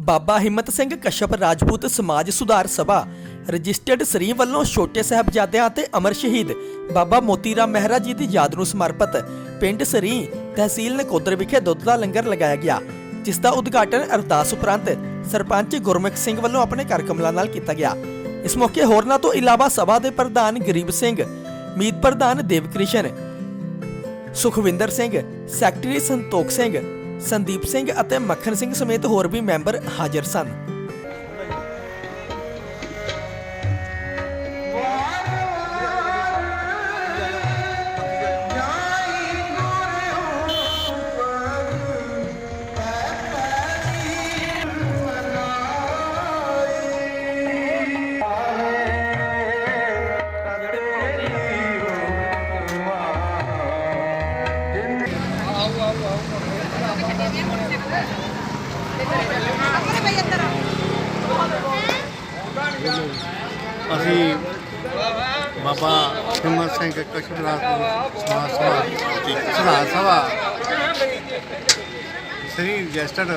ਬਾਬਾ ਹਿੰਮਤ ਸਿੰਘ ਕਸ਼ਪ ਰਾਜਪੂਤ ਸਮਾਜ ਸੁਧਾਰ ਸਭਾ, ਰਜਿਸਟਰਡ ਸਰੀ ਵੱਲੋਂ ਛੋਟੇ ਸਾਹਿਬਜ਼ਾਦਿਆਂ ਅਤੇ ਅਮਰ ਸ਼ਹੀਦ ਬਾਬਾ ਮੋਤੀ ਰਾਮ ਮਹਿਰਾ ਜੀ ਦੀ ਯਾਦ ਨੂੰ ਸਮਰਪਿਤ ਪਿੰਡ ਸਰੀ ਤਹਿਸੀਲ ਨਕੋਦਰ ਵਿਖੇ ਦੁੱਧ ਦਾ ਲੰਗਰ ਲਗਾਇਆ ਗਿਆ, ਜਿਸ ਦਾ ਉਦਘਾਟਨ ਅਰਦਾਸ ਉਪਰੰਤ ਸਰਪੰਚ ਗੁਰਮੁਖ ਸਿੰਘ ਵੱਲੋਂ ਆਪਣੇ ਕਾਰਕਮਲਾਂ ਨਾਲ ਕੀਤਾ ਗਿਆ। ਇਸ ਮੌਕੇ ਹੋਰਨਾਂ ਤੋਂ ਇਲਾਵਾ ਸਭਾ ਦੇ ਪ੍ਰਧਾਨ ਗਰੀਬ ਸਿੰਘ, ਮੀਤ ਪ੍ਰਧਾਨ ਦੇਵਕ੍ਰਿਸ਼ਨ, ਸੁਖਵਿੰਦਰ ਸਿੰਘ, ਸੈਕਟਰੀ ਸੰਤੋਖ ਸਿੰਘ ਸੰਦੀਪ ਸਿੰਘ ਅਤੇ ਮੱਖਣ ਸਿੰਘ ਸਮੇਤ ਹੋਰ ਵੀ ਮੈਂਬਰ ਹਾਜ਼ਰ ਸਨ। ਅਸੀਂ ਬਾਬਾ ਹਿੰਮਤ ਸਿੰਘ ਕਸ਼ਮੀਰਾਤ ਸਮਾਜ ਸਭਾ ਸੁਧਾਰ ਸਭਾ ਸ੍ਰੀ ਰਜਿਸਟਰਡ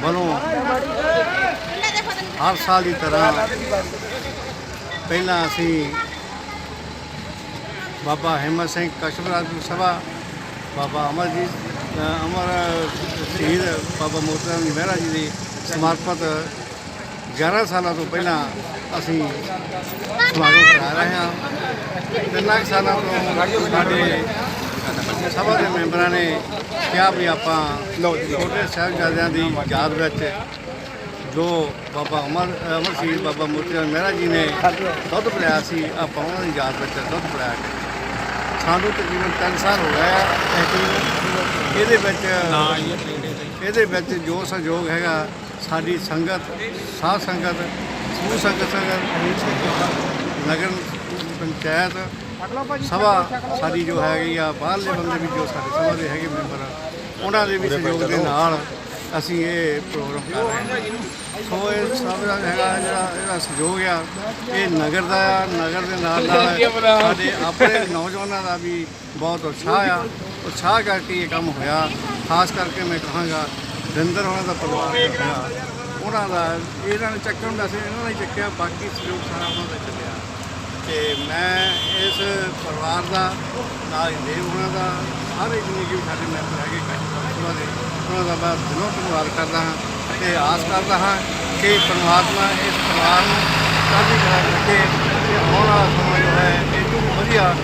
ਵੱਲੋਂ ਹਰ ਸਾਲ ਦੀ ਤਰ੍ਹਾਂ ਪਹਿਲਾਂ ਅਸੀਂ ਬਾਬਾ ਹਿੰਮਤ ਸਿੰਘ ਕਸ਼ਮੀਰਾਤ ਸਭਾ ਬਾਬਾ ਅਮਰਜੀਤ ਅ, ਅਮਰ ਸ਼ਹੀਦ ਬਾਬਾ ਮੋਤੀ ਰਾਮ ਜੀ ਮਹਿਰਾ ਜੀ ਦੇ ਸਮਰਪਿਤ 11 ਸਾਲਾਂ ਤੋਂ ਪਹਿਲਾਂ ਅਸੀਂ ਸਮਾਗਮ ਕਰਾ ਰਹੇ ਹਾਂ। ਤਿੰਨਾਂ ਸਾਲਾਂ ਤੋਂ ਸਾਡੇ ਸਭਾ ਦੇ ਮੈਂਬਰਾਂ ਨੇ ਕਿਹਾ ਵੀ ਆਪਾਂ ਛੋਟੇ ਸਾਹਿਬਜ਼ਾਦਿਆਂ ਦੀ ਯਾਦ ਵਿੱਚ ਜੋ ਬਾਬਾ ਅਮਰ ਅਮਰ ਸ਼ਹੀਦ ਬਾਬਾ ਮੋਤੀ ਰਾਮ ਮਹਿਰਾ ਜੀ ਨੇ ਦੁੱਧ ਪਿਲਾਇਆ ਸੀ ਆਪਾਂ ਉਹਨਾਂ ਦੀ ਯਾਦ ਵਿੱਚ ਦੁੱਧ ਪਿਲਾਇਆ। ਸਾਨੂੰ ਤਕਰੀਬਨ 3 ਸਾਲ ਹੋ ਗਏ ਤਹਿਕੀਕ ਇਹਦੇ ਵਿੱਚ ਇਹਦੇ ਵਿੱਚ ਜੋ ਸਹਿਯੋਗ ਹੈਗਾ ਸਾਡੀ ਸੰਗਤ ਸਾਧ ਸੰਗਤ ਸਮੂਹ ਸੰਗਤ ਸੰਗਤ ਨਗਰ ਪੰਚਾਇਤ ਸਭਾ ਸਾਡੀ ਜੋ ਹੈਗੀ ਆ ਬਾਹਰਲੇ ਬੰਦੇ ਵੀ ਜੋ ਸਾਡੇ ਸਭਾ ਦੇ ਹੈਗੇ ਮੈਂਬਰ ਉਹਨਾਂ ਦੇ ਵੀ ਸਹਿਯੋਗ ਦੇ ਨਾਲ ਅਸੀਂ ਇਹ ਪ੍ਰੋਗਰਾਮ ਕਰ ਰਹੇ ਹਾਂ। ਸੋ ਇਹ ਸਭ ਦਾ ਹੈਗਾ, ਜਿਹੜਾ ਇਹਦਾ ਸਹਿਯੋਗ ਆ, ਇਹ ਨਗਰ ਦਾ ਆ ਨਗਰ ਦੇ ਨਾਲ ਨਾਲ ਸਾਡੇ ਆਪਣੇ ਨੌਜਵਾਨਾਂ ਦਾ ਵੀ ਬਹੁਤ ਉਤਸ਼ਾਹ ਆ। ਉਤਸ਼ਾਹ ਕਰਕੇ ਇਹ ਕੰਮ ਹੋਇਆ। ਖਾਸ ਕਰਕੇ ਮੈਂ ਕਹਾਂਗਾ ਰਿੰਦਰ ਹੋਣਾ ਦਾ ਪਰਿਵਾਰ ਹੋਇਆ ਉਹਨਾਂ ਦਾ, ਇਹਨਾਂ ਨੇ ਚੱਕਣ ਦਾ ਸੀ, ਇਹਨਾਂ ਨੇ ਚੱਕਿਆ, ਬਾਕੀ ਸਹਿਯੋਗ ਸਾਰਾ ਉਹਨਾਂ ਦਾ ਚੱਲਿਆ। ਤੇ ਮੈਂ ਇਸ ਪਰਿਵਾਰ ਦਾ, ਨਾਲ ਦੇਵ ਹੋਣਾ ਦਾ ਸਾਰੇ ਜਿੰਨੇ ਵੀ ਸਾਡੇ ਮੈਂਬਰ ਹੈਗੇ ਉਹਨਾਂ ਦੇ ਉਹਨਾਂ ਦਾ ਮੈਂ ਦਿਲੋਂ ਧੰਨਵਾਦ ਕਰਦਾ ਹਾਂ ਤੇ ਆਸ ਕਰਦਾ ਹਾਂ ਕਿ ਪਰਮਾਤਮਾ ਇਸ ਪਰਿਵਾਰ ਨੂੰ ਕਾਫੀ ਕਰਾ ਰੱਖੇ ਤੇ ਆਉਣ ਵਾਲਾ ਸਮਾਂ ਜੋ ਹੈ ਇਹ ਤੋਂ ਵਧੀਆ